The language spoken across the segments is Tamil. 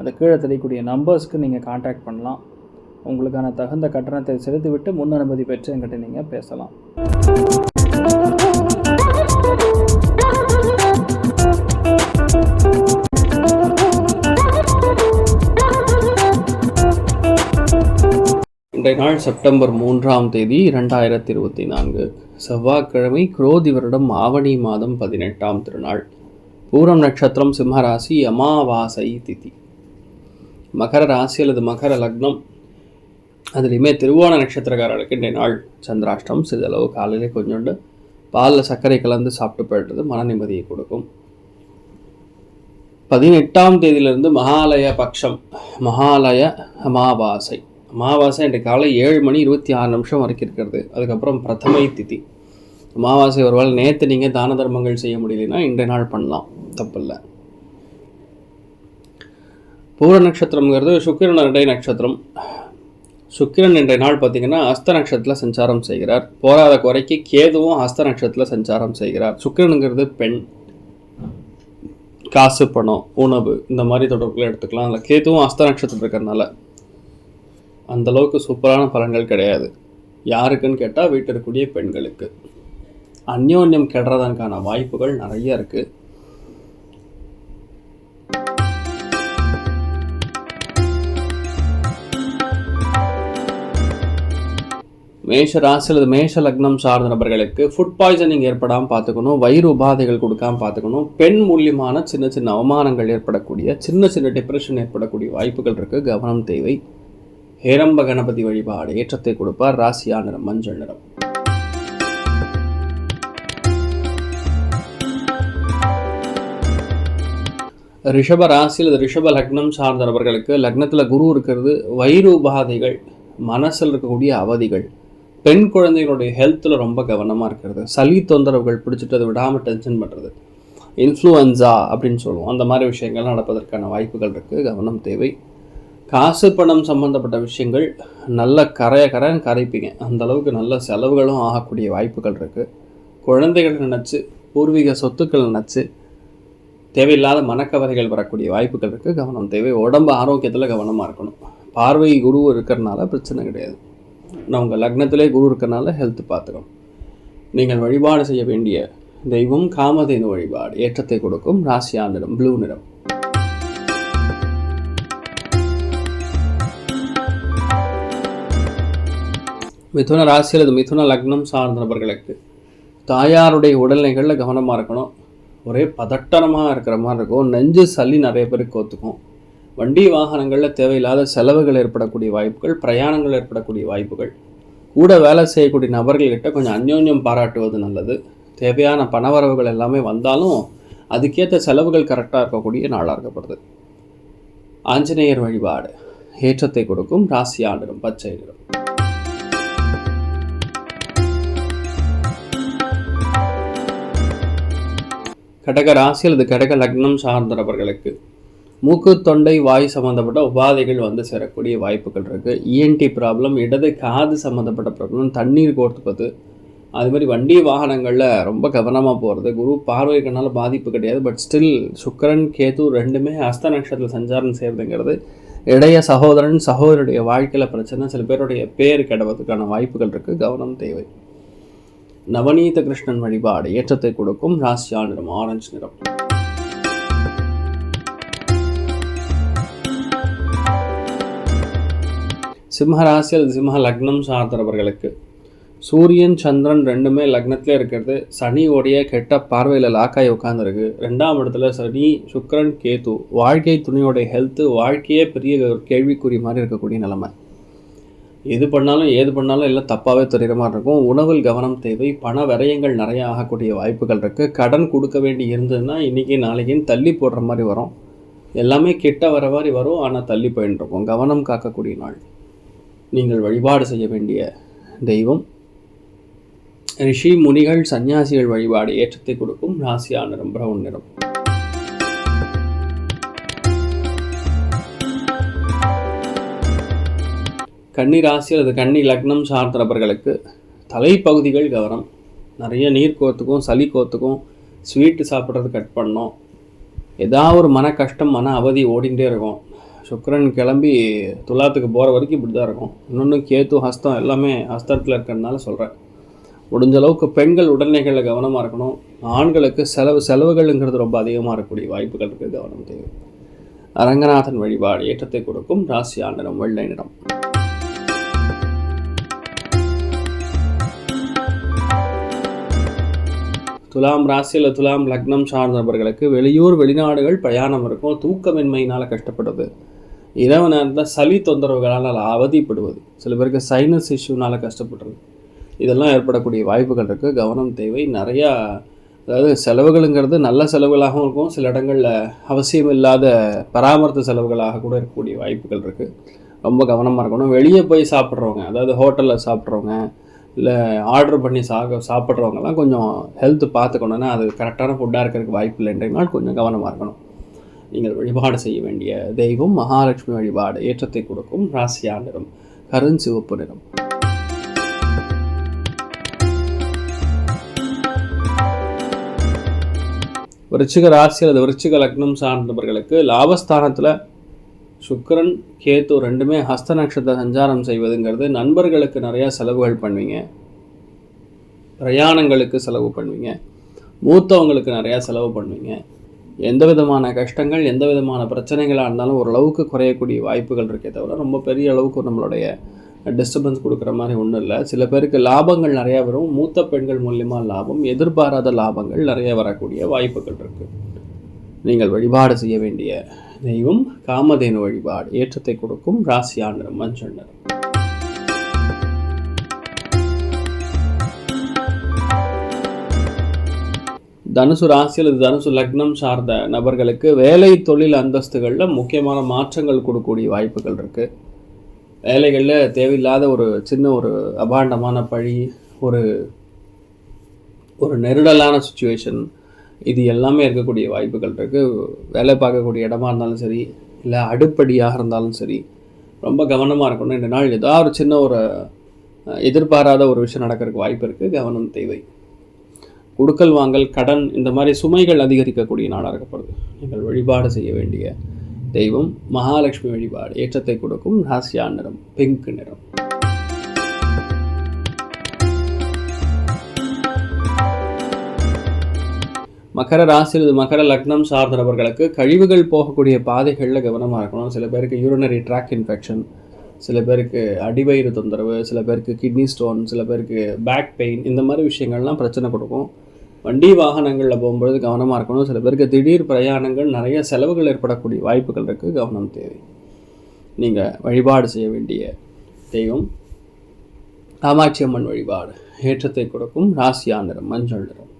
அந்த கீழே தெரியக்கூடிய நம்பர்ஸ்க்கு நீங்கள் காண்டாக்ட் பண்ணலாம். உங்களுக்கான தகுந்த கட்டணத்தை செலுத்திவிட்டு முன் அனுமதி பெற்று என்கிட்ட நீங்கள் பேசலாம். இன்றைய நாள் செப்டம்பர் மூன்றாம் தேதி இரண்டாயிரத்தி இருபத்தி நான்கு செவ்வாய்க்கிழமை குரோதி வருடம் ஆவணி மாதம் பதினெட்டாம் திருநாள். பூரம் நட்சத்திரம் சிம்மராசி அமாவாசை திதி. மகர ராசி அல்லது மகர லக்னம் அதுலேயுமே திருவோண நட்சத்திரக்காரர்களுக்கு இன்றைய நாள் சந்திராஷ்டம் சிறிதளவு காலையிலே கொஞ்சோண்டு பாலில் சர்க்கரை கலந்து சாப்பிட்டு போயிடுறது மன நிம்மதியை கொடுக்கும். பதினெட்டாம் தேதியிலிருந்து மகாலய பக்ஷம் மகாலய அமாவாசை. அமாவாசை இன்றைய காலை ஏழு மணி இருபத்தி ஆறு நிமிஷம் வரைக்கும் இருக்கிறது. அதுக்கப்புறம் பிரதமை திதி. அமாவாசை ஒருவேளை நேற்று நீங்கள் தான தர்மங்கள் செய்ய முடியலன்னா இன்றைய நாள் பண்ணலாம். தப்பில்லை. பூர நட்சத்திரம்ங்கிறது சுக்கிரன் இன்றைய நட்சத்திரம். சுக்கிரன் இன்றைய நாள் பார்த்தீங்கன்னா அஸ்த நட்சத்திரத்தில் சஞ்சாரம் செய்கிறார். போராத குறைக்கு கேதுவும் அஸ்த நட்சத்திரத்தில் சஞ்சாரம் செய்கிறார். சுக்கிரனுங்கிறது பெண். காசு பணம் உணவு இந்த மாதிரி தொடர்புகளை எடுத்துக்கலாம். அதில் கேதுவும் அஸ்த நட்சத்திரம் இருக்கிறதுனால அந்த அளவுக்கு சூப்பரான பலன்கள் கிடையாது. யாருக்குன்னு கேட்டால் வீட்டில் இருக்கக்கூடிய பெண்களுக்கு. அந்யோன்யம் கெடுறதற்கான வாய்ப்புகள் நிறைய இருக்குது மேஷ ராசி அல்லது மேஷ லக்னம் சார்ந்த நபர்களுக்கு ஃபுட் பாய்சனிங் ஏற்படாமல் பார்த்துக்கணும் வயிறு உபாதைகள் கொடுக்காம பார்த்துக்கணும் பெண் மூலியமான சின்ன சின்ன அவமானங்கள் ஏற்படக்கூடிய சின்ன சின்ன டிப்ரெஷன் ஏற்படக்கூடிய வாய்ப்புகள் இருக்குது கவனம் தேவை. ஹேரம்ப கணபதி வழிபாடு ஏற்றத்தை கொடுப்பார். ராசியா நிறம் மஞ்சள் நிறம். ரிஷப ராசி அல்லது ரிஷப லக்னம் சார்ந்த நபர்களுக்கு லக்னத்தில் குரு இருக்கிறது. வயிறு உபாதைகள் மனசில் இருக்கக்கூடிய அவதிகள் பெண் குழந்தைகளுடைய ஹெல்த்தில் ரொம்ப கவனமாக இருக்கிறது. சளி தொந்தரவுகள் பிடிச்சிட்டு அதை விடாமல் டென்ஷன் பண்ணுறது இன்ஃப்ளூயன்ஸா அப்படின்னு சொல்லுவோம். அந்த மாதிரி விஷயங்கள் நடப்பதற்கான வாய்ப்புகள் இருக்குது கவனம் தேவை. காசு பணம் சம்மந்தப்பட்ட விஷயங்கள் நல்ல கரைய கரையன் கரைப்பீங்க. அந்த அளவுக்கு நல்ல செலவுகளும் ஆகக்கூடிய வாய்ப்புகள் இருக்குது குழந்தைகள் நினச்சி பூர்வீக சொத்துக்கள் நினச்சி தேவையில்லாத மனக்கவலைகள் வரக்கூடிய வாய்ப்புகள் இருக்குது கவனம் தேவை. உடம்பு ஆரோக்கியத்தில் கவனமாக இருக்கணும். பார்வை குரு இருக்கிறனால பிரச்சனை கிடையாது. நான் உங்கள் லக்னத்திலே குரு இருக்கிறனால ஹெல்த் பார்த்துக்கணும். நீங்கள் வழிபாடு செய்ய வேண்டிய தெய்வம் காமதேனு வழிபாடு. ஏற்றத்தை கொடுக்கும் ராசியா நிறம் ப்ளூ நிறம். மிதுன ராசி அல்லது மிதுன லக்னம் சார்ந்த நபர்களுக்கு தாயாருடைய உடல்நிலைகளில் கவனமாக இருக்கணும். ஒரே பதட்டனமாக இருக்கிற மாதிரி இருக்கும். நெஞ்சு சளி நிறைய பேருக்கு ஒத்துக்கும் வண்டி வாகனங்களில் தேவையில்லாத செலவுகள் ஏற்படக்கூடிய வாய்ப்புகள் பிரயாணங்கள் ஏற்படக்கூடிய வாய்ப்புகள். கூட வேலை செய்யக்கூடிய நபர்கள்கிட்ட கொஞ்சம் அந்யோன்யம் பாராட்டுவது நல்லது. தேவையான பணவரவுகள் எல்லாமே வந்தாலும் அதுக்கேற்ற செலவுகள் கரெக்டாக இருக்கக்கூடிய நாளாக இருக்கப்படுது. ஆஞ்சநேயர் வழிபாடு. ஏற்றத்தை கொடுக்கும் ராசி ஆண்டரும் பச்சை நிறம். கடக ராசி அல்லது கடக லக்னம் சார்ந்த நபர்களுக்கு மூக்கு தொண்டை வாய் சம்மந்தப்பட்ட உபாதைகள் வந்து சேரக்கூடிய வாய்ப்புகள் இருக்குது இஎன்டி ப்ராப்ளம் இடது காது சம்மந்தப்பட்ட ப்ராப்ளம் தண்ணீர் கோர்த்துப்பது. அது மாதிரி வண்டி வாகனங்களில் ரொம்ப கவனமாக போகிறது குரு பார்வைக்கனால பாதிப்பு கிடையாது. பட் ஸ்டில் சுக்கரன் கேது ரெண்டுமே அஸ்த நட்சத்திரத்தில் சஞ்சாரம் செய்கிறதுங்கிறது இடைய சகோதரன் சகோதரருடைய வாழ்க்கையில் பிரச்சனை. சில பேருடைய பேர் கெடுவதற்கான வாய்ப்புகள் இருக்குது கவனம் தேவை. நவநீத கிருஷ்ணன் வழிபாடு ஏற்றத்தை கொடுக்கும். ராசியா நிறம் ஆரஞ்சு நிறம். சிம்மராசி அல்லது சிம்ம லக்னம் சார்ந்தவர்களுக்கு சூரியன் சந்திரன் ரெண்டுமே லக்னத்திலே இருக்கிறது. சனியோடைய கெட்ட பார்வையில் லாக்காய் உட்காந்துருக்கு ரெண்டாம் இடத்துல சனி சுக்கரன் கேது. வாழ்க்கை துணையோடைய ஹெல்த்து வாழ்க்கையே பெரிய ஒரு கேள்விக்குறி மாதிரி இருக்கக்கூடிய நிலைமை. எது பண்ணாலும் ஏது பண்ணாலும் எல்லாம் தப்பாகவே தெரிகிற மாதிரி இருக்கும். உணவில் கவனம் தேவை பண விரயங்கள் நிறையா ஆகக்கூடிய வாய்ப்புகள் இருக்குது கடன் கொடுக்க வேண்டி இருந்ததுன்னா இன்றைக்கி நாளைக்குன்னு தள்ளி போடுற மாதிரி வரும். எல்லாமே கிட்ட வர மாதிரி வரும் ஆனால் தள்ளி போயின்னு இருக்கும். கவனம் காக்கக்கூடிய நாள். நீங்கள் வழிபாடு செய்ய வேண்டிய தெய்வம். ரிஷி முனிகள் சன்னியாசிகள் வழிபாடு ஏற்றத்தை கொடுக்கும் ராசியா நிறம் பிரவுன் நிறம். கன்னி ராசி அல்லது கன்னி லக்னம் சார்ந்தவர்களுக்கு தலைப்பகுதிகள் கவனம். நிறைய நீர் கோத்துக்கும் சளி கோத்துக்கும் ஸ்வீட்டு சாப்பிட்றது கட் பண்ணோம் ஏதாவது ஒரு மன கஷ்டம் மன அவதி ஓடிகிட்டே இருக்கும். சுக்கரன் கிளம்பி துலாத்துக்கு போகிற வரைக்கும் இப்படி தான் இருக்கும். இன்னொன்று கேத்து ஹஸ்தம் எல்லாமே ஹஸ்தத்தில் இருக்கிறதுனால சொல்கிறேன் முடிஞ்ச அளவுக்கு பெண்கள் உடல்நிலைகளில் கவனமாக இருக்கணும். ஆண்களுக்கு செலவு செலவுகள்ங்கிறது ரொம்ப அதிகமாக இருக்கக்கூடிய வாய்ப்புகள் இருக்குது கவனம் தேவை. அரங்கநாதன் வழிபாடு ஏற்றத்தை கொடுக்கும் ராசி நிறம் வெள்ளை நிறம். துலாம் ராசியில் துலாம் லக்னம் சார்ந்தவர்களுக்கு வெளியூர் வெளிநாடுகள் பிரயாணம் இருக்கும். தூக்கமின்மையினால் கஷ்டப்படுது. இரவு நேரத்தில் சளி தொந்தரவுகளால் அவதிப்படுவது. சில பேருக்கு சைனஸ் இஷ்யூனால் கஷ்டப்படுறது. இதெல்லாம் ஏற்படக்கூடிய வாய்ப்புகள் இருக்குது கவனம் தேவை. நிறையா அதாவது செலவுகளுங்கிறது நல்ல செலவுகளாகவும் இருக்கும். சில இடங்களில் அவசியம் இல்லாத பராமரித்த செலவுகளாக கூட இருக்கக்கூடிய வாய்ப்புகள் இருக்குது ரொம்ப கவனமாக இருக்கணும். வெளியே போய் சாப்பிட்றவங்க அதாவது ஹோட்டலில் சாப்பிட்றவங்க இல்லை ஆர்டர் பண்ணி சாக சாப்பிட்றவங்கலாம் கொஞ்சம் ஹெல்த் பார்த்துக்கணுன்னா அது கரெக்டான ஃபுட்டாக இருக்கிறதுக்கு வாய்ப்பு இல்லைன்றதுனால் கொஞ்சம் கவனமாக இருக்கணும். நீங்கள் வழிபாடு செய்ய வேண்டிய தெய்வம் மகாலட்சுமி வழிபாடு ஏற்றத்தை கொடுக்கும் ராசியா நிறம் கருஞ்சிவப்பு நிறம். விருச்சிக ராசி அல்லது விருச்சிக லக்னம் சார்ந்தவர்களுக்கு லாபஸ்தானத்தில் சுக்கரன் கேத்து ரெண்டுமே ஹஸ்த நட்சத்திர சஞ்சாரம் செய்வதுங்கிறது நண்பர்களுக்கு நிறையா செலவுகள் பண்ணுவீங்க. பிரயாணங்களுக்கு செலவு பண்ணுவீங்க. மூத்தவங்களுக்கு நிறையா செலவு பண்ணுவீங்க. எந்த விதமான கஷ்டங்கள் எந்த விதமான பிரச்சனைகளாக இருந்தாலும் ஓரளவுக்கு குறையக்கூடிய வாய்ப்புகள் இருக்கே தவிர ரொம்ப பெரிய அளவுக்கு நம்மளுடைய டிஸ்டர்பன்ஸ் கொடுக்குற மாதிரி ஒன்றும் இல்லை. சில பேருக்கு லாபங்கள் நிறையா வரும். மூத்த பெண்கள் மூலியமாக லாபம் எதிர்பாராத லாபங்கள் நிறைய வரக்கூடிய வாய்ப்புகள் இருக்குது நீங்கள் வழிபாடு செய்ய வேண்டிய தெய்வம் காமதேனு வழிபாடு ஏற்றத்தை கொடுக்கும் ராசியான மஞ்சள் தனுசு ராசி அல்லது தனுசு லக்னம் சார்ந்த நபர்களுக்கு வேலை தொழில் அந்தஸ்துகளில் முக்கியமான மாற்றங்கள் கொடுக்கக்கூடிய வாய்ப்புகள் இருக்குது வேலைகளில் தேவையில்லாத ஒரு சின்ன ஒரு அபாண்டமான பழி ஒரு ஒரு நெருடலான சுச்சுவேஷன் இது எல்லாமே இருக்கக்கூடிய வாய்ப்புகள் இருக்குது வேலை பார்க்கக்கூடிய இடமா இருந்தாலும் சரி இல்லை அடுப்படியாக இருந்தாலும் சரி ரொம்ப கவனமாக இருக்கணும். இந்த நாள் ஏதாவது ஒரு சின்ன ஒரு எதிர்பாராத ஒரு விஷயம் நடக்கிறதுக்கு வாய்ப்பு இருக்குது கவனம் தேவை. கொடுக்கல் வாங்கல் கடன் இந்த மாதிரி சுமைகள் அதிகரிக்கக்கூடிய நாடாக இருக்கப்படுது நீங்கள் வழிபாடு செய்ய வேண்டிய தெய்வம் மகாலட்சுமி வழிபாடு ஏற்றத்தை கொடுக்கும் ராசியா நிறம் பிங்க் நிறம். மகர ராசியில் மகர லக்னம் சார்ந்த நபர்களுக்கு கழிவுகள் போகக்கூடிய பாதைகளில் கவனமாக இருக்கணும். சில பேருக்கு யூரினரி ட்ராக் இன்ஃபெக்ஷன் சில பேருக்கு அடிவயிறு தொந்தரவு சில பேருக்கு கிட்னி ஸ்டோன் சில பேருக்கு பேக் பெயின் இந்த மாதிரி விஷயங்கள்லாம் பிரச்சனை கொடுக்கும். வண்டி வாகனங்களில் போகும்பொழுது கவனமாக இருக்கணும். சில பேருக்கு திடீர் பிரயாணங்கள் நிறைய செலவுகள் ஏற்படக்கூடிய வாய்ப்புகள் இருக்குது கவனம் தேவை. நீங்கள் வழிபாடு செய்ய வேண்டிய தெய்வம். காமாட்சி அம்மன் வழிபாடு. ஏற்றத்தை கொடுக்கும் ராசியா நிறம் மஞ்சள் நிறம்.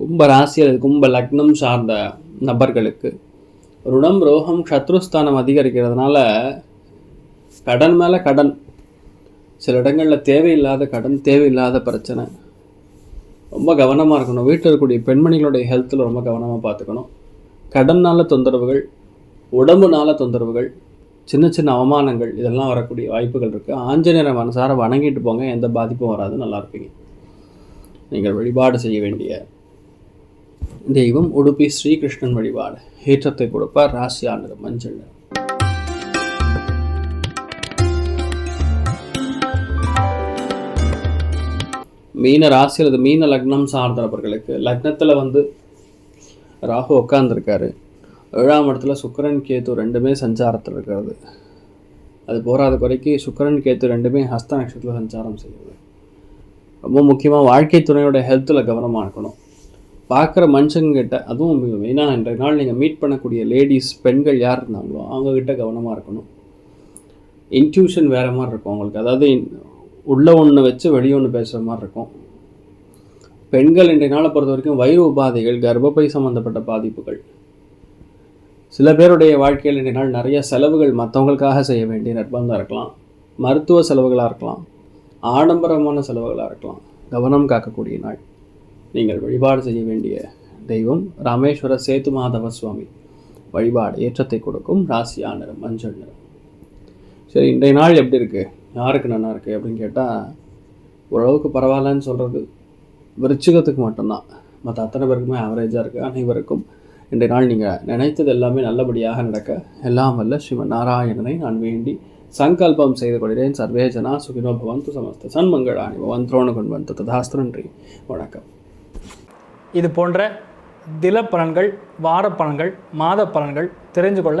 கும்ப ராசி அல்லது கும்ப லக்னம் சார்ந்த நபர்களுக்கு ருணம் ரோகம் சத்ருஸ்தானம் அதிகரிக்கிறதுனால கடன் மேலே கடன். சில இடங்களில் தேவையில்லாத கடன் தேவையில்லாத பிரச்சனை. ரொம்ப கவனமாக இருக்கணும். வீட்டில் இருக்கக்கூடிய பெண்மணிகளுடைய ஹெல்த்தில் ரொம்ப கவனமாக பார்த்துக்கணும். கடனால் தொந்தரவுகள் உடம்புனால தொந்தரவுகள் சின்ன சின்ன அவமானங்கள் இதெல்லாம் வரக்கூடிய வாய்ப்புகள் இருக்குது ஆஞ்சநேயரை மனசார வணங்கிட்டு போங்க. எந்த பாதிப்பும் வராது. நல்லா இருப்பீங்க. நீங்கள் வழிபாடு செய்ய வேண்டிய தெய்வம் உடுப்பி ஸ்ரீகிருஷ்ணன் வழிபாடு. ஏற்றத்தை கொடுப்பார். ராசியானது மஞ்சள் மீன ராசி அல்லது மீன லக்னம் சார்ந்த நபர்களுக்கு லக்னத்தில் வந்து ராகு உட்காந்துருக்காரு ஏழாம் இடத்துல சுக்கரன் கேத்து ரெண்டுமே சஞ்சாரத்தில் இருக்கிறது. அது போகாத குறைக்கு சுக்கரன் கேத்து ரெண்டுமே ஹஸ்த நட்சத்திரத்தில் சஞ்சாரம் செய்யுது. ரொம்ப முக்கியமாக வாழ்க்கை துணையோட ஹெல்த்தில் கவனமாக இருக்கணும். பார்க்குற மனுஷங்கிட்ட அதுவும் மெயினாக இன்றைய நாள் நீங்கள் மீட் பண்ணக்கூடிய லேடிஸ் பெண்கள் யார் இருந்தாங்களோ அவங்கக்கிட்ட கவனமாக இருக்கணும். இன்ட்யூஷன் வேறு மாதிரி இருக்கும் அவங்களுக்கு. அதாவது உள்ளே ஒன்று வச்சு வெளியே ஒன்று பேசுகிற மாதிரி இருக்கும். பெண்கள் இன்றைய நாளை பொறுத்த வரைக்கும் வயிறு உபாதைகள் கர்ப்பப்பை சம்மந்தப்பட்ட பாதிப்புகள். சில பேருடைய வாழ்க்கையில் இன்றைய நாள் நிறைய செலவுகள் மற்றவங்களுக்காக செய்ய வேண்டிய நிர்பந்தம் இருக்கலாம். மருத்துவ செலவுகளாக இருக்கலாம். ஆடம்பரமான செலவுகளாக இருக்கலாம். கவனம் காக்கக்கூடிய நாள். நீங்கள் வழிபாடு செய்ய வேண்டிய தெய்வம் ராமேஸ்வர சேத்து மாதவ சுவாமி. வழிபாடு ஏற்றத்தை கொடுக்கும் ராசியா நிறம் மஞ்சள் நிறம். சரி இன்றைய நாள் எப்படி இருக்குது யாருக்கு நல்லா இருக்குது அப்படின்னு கேட்டால் ஓரளவுக்கு பரவாயில்லன்னு சொல்கிறது விருச்சிகத்துக்கு மட்டும்தான். மற்ற அத்தனை பேருக்குமே ஆவரேஜாக இருக்குது அனைவருக்கும். இன்றைய நாள் நீங்கள் நினைத்தது எல்லாமே நல்லபடியாக நடக்க எல்லாம் வல்ல ஸ்ரீமன் நாராயணனை நான் வேண்டி சங்கல்பம் செய்து கொள்கிறேன். சர்வே ஜனா சுகினோ பவந்து சமஸ்த சன்மங்களாணி பவன் துரோண வந்து ததாஸ்து நன்றி. வணக்கம். இது போன்ற தில பலன்கள் வார பலன்கள் மாத பலன்கள் தெரிஞ்சு கொள்ள